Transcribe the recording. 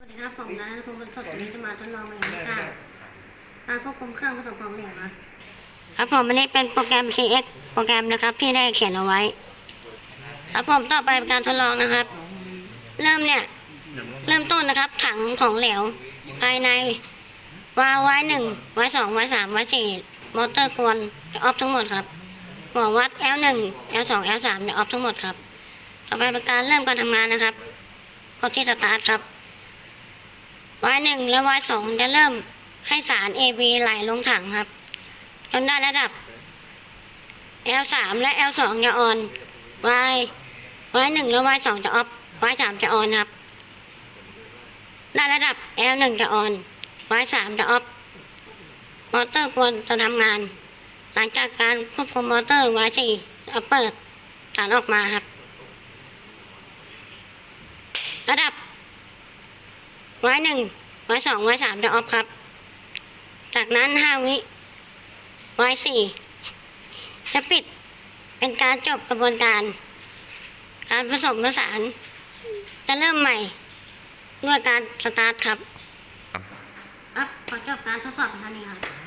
สวัสดีครับผมนะผมเป็นสดวันนี้จะมาทดลองเมนูการการควบคุมเครื่องผสมของเหลวนะครับผมอันนี้เป็นโปรแกรม CX โปรแกรมนะครับที่ได้เขียนเอาไว้ ครับผมต่อไปเป็นการทดลองนะครับ เริ่มเนี่ย เริ่มต้นนะครับ ถังของเหลว ภายในวาล์วไว้หนึ่งไว้สองไว้สามไว้สี่มอเตอร์กวนจะออฟทั้งหมดครับหัววัด L หนึ่ง L สอง L สามจะออฟทั้งหมดครับ ต่อไปเป็นการเริ่มการทำงานนะครับกดที่สตาร์ทครับ วายหนึ่งและวายสองจะเริ่มให้สาร AB ไหลลงถังครับ จนได้ระดับ L สามและ L สองจะออน Y Y หนึ่งและ Y สองจะออฟ Y สามจะออนครับ ได้ระดับ L หนึ่งจะออน Y สามจะออฟ มอเตอร์ควรจะทำงาน หลังจากการควบคุมมอเตอร์ Y สี่จะเปิดสารออกมาครับ ระดับ ไว้หนึ่งไว้สองไว้สามจะออฟครับ จากนั้นห้าวิไว้สี่จะปิดเป็นการจบกระบวนการ การผสมผสาน จะเริ่มใหม่ด้วยการสตาร์ทครับ ครับขอจบการทดสอบเท่านี้ครับ